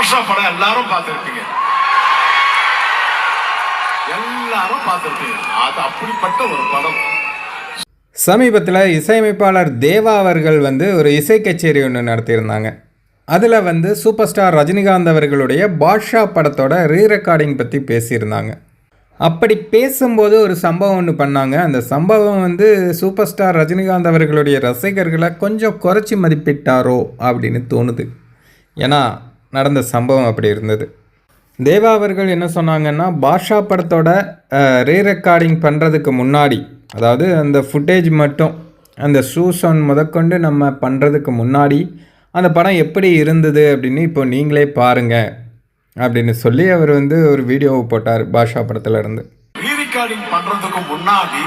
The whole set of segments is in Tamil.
பாஷா படம். எல்லாரும் பார்த்துருப்பீங்க. எல்லாரும் பார்த்துருப்பீங்க. அது அப்படிப்பட்ட ஒரு படம். சமீபத்தில் இசையமைப்பாளர் தேவா அவர்கள் வந்து ஒரு இசை கச்சேரி ஒன்று நடத்தியிருந்தாங்க. அதில் வந்து சூப்பர் ஸ்டார் ரஜினிகாந்த் அவர்களுடைய பாட்ஷா படத்தோட ரீ ரெக்கார்டிங் பற்றி பேசியிருந்தாங்க. அப்படி பேசும்போது ஒரு சம்பவம் ஒன்று பண்ணாங்க. அந்த சம்பவம் வந்து சூப்பர் ஸ்டார் ரஜினிகாந்த் அவர்களுடைய ரசிகர்களை கொஞ்சம் குறைச்சி மதிப்பிட்டாரோ அப்படின்னு தோணுது. ஏன்னா நடந்த சம்பவம் அப்படி இருந்தது. தேவா அவர்கள் என்ன சொன்னாங்கன்னா பாஷா படத்தோட ரீ ரெக்கார்டிங் பண்ணுறதுக்கு முன்னாடி அதாவது அந்த ஃபுட்டேஜ் மட்டும் அந்த ஷூ சவுண்ட் முதற்கொண்டு நம்ம பண்ணுறதுக்கு முன்னாடி அந்த படம் எப்படி இருந்தது அப்படின்னு இப்போ நீங்களே பாருங்கள் அப்படின்னு சொல்லி அவர் வந்து ஒரு வீடியோவை போட்டார் பாஷா படத்துல இருந்து ரெக்கார்டிங் பண்றதுக்கு முன்னாடி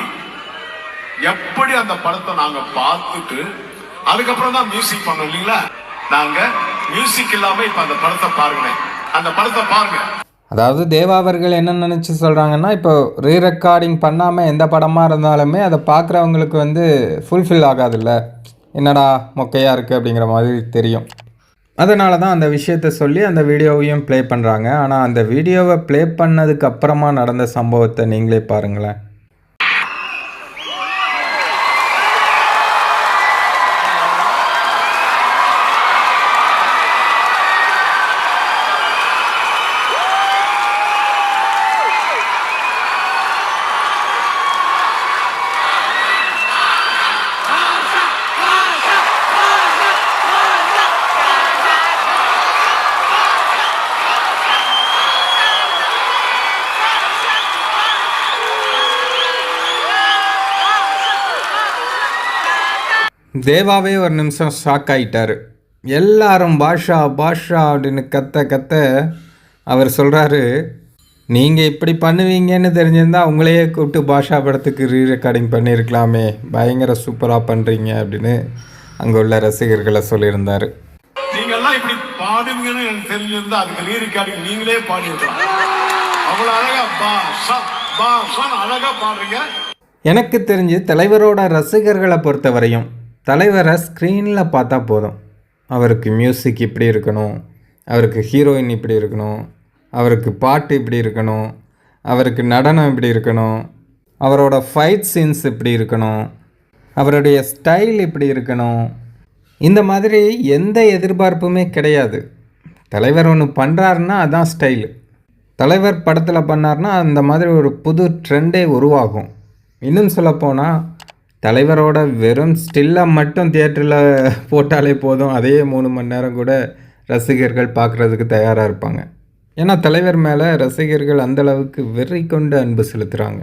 எப்படி அந்த படத்தை நாங்க பார்த்துட்டு அதுக்கப்புறம் தான் மியூசிக் பண்ணோம் இல்லைங்களா? நாங்க மியூசிக் இல்லாம இப்ப அந்த படத்தை பாருங்களேன் அந்த படத்தை பாருங்க. அதாவது தேவா அவர்கள் என்ன நினச்சி சொல்கிறாங்கன்னா இப்போ ரீ ரெக்கார்டிங் பண்ணாமல் எந்த படமாக இருந்தாலுமே அதை பார்க்குறவங்களுக்கு வந்து ஃபுல்ஃபில் ஆகாதுல்ல. என்னடா மொக்கையாக இருக்குது அப்படிங்கிற மாதிரி தெரியும். அதனால தான் அந்த விஷயத்த சொல்லி அந்த வீடியோவையும் ப்ளே பண்ணுறாங்க ஆனால் அந்த வீடியோவை ப்ளே பண்ணதுக்கு அப்புறமா நடந்த சம்பவத்தை நீங்களே பாருங்களேன். தேவாவே ஒரு நிமிஷம் ஷாக் ஆகிட்டார் எல்லாரும் பாஷா பாஷா அப்படின்னு கத்த கத்த அவர் சொல்கிறாரு நீங்கள் இப்படி பண்ணுவீங்கன்னு தெரிஞ்சிருந்தா உங்களையே கூப்பிட்டு பாஷா படத்துக்கு ரீ ரெக்கார்டிங் பண்ணியிருக்கலாமே. பயங்கர சூப்பராக பண்ணுறீங்க அப்படின்னு அங்கே உள்ள ரசிகர்களை சொல்லியிருந்தார். நீங்க எல்லாம் இப்படி பாடுவீங்கன்னு எனக்கு தெரிஞ்சிருந்தா அதுக்கு ரீரிகார்டிங் நீங்களே பாடிருக்கலாம் அவ்வளவு அழகா பாஷா பாஷான்னு அழகா பாடுறீங்க. எனக்கு தெரிஞ்சு தலைவரோட ரசிகர்களை பொறுத்தவரையும் தலைவரை ஸ்க்ரீனில் பார்த்தா போதும். அவருக்கு மியூசிக் இப்படி இருக்கணும் அவருக்கு ஹீரோயின் இப்படி இருக்கணும் அவருக்கு பாட்டு இப்படி இருக்கணும் அவருக்கு நடனம் இப்படி இருக்கணும் அவரோட ஃபைட் சீன்ஸ் இப்படி இருக்கணும் அவருடைய ஸ்டைல் இப்படி இருக்கணும். இந்த மாதிரி எந்த எதிர்பார்ப்புமே கிடையாது. தலைவர் ஒன்று பண்ணுறாருன்னா அதான் ஸ்டைலு தலைவர் படத்தில் பண்ணார்னா அந்த மாதிரி ஒரு புது ட்ரெண்டே உருவாகும். இன்னும் சொல்லப்போனால் தலைவரோட வெறும் ஸ்டில்லை மட்டும் தியேட்டரில் போட்டாலே போதும். அதே மூணு மணி நேரம் கூட ரசிகர்கள் பார்க்குறதுக்கு தயாராக இருப்பாங்க. ஏன்னா தலைவர் மேலே ரசிகர்கள் அந்த அளவுக்கு வெறி கொண்டு அன்பு செலுத்துகிறாங்க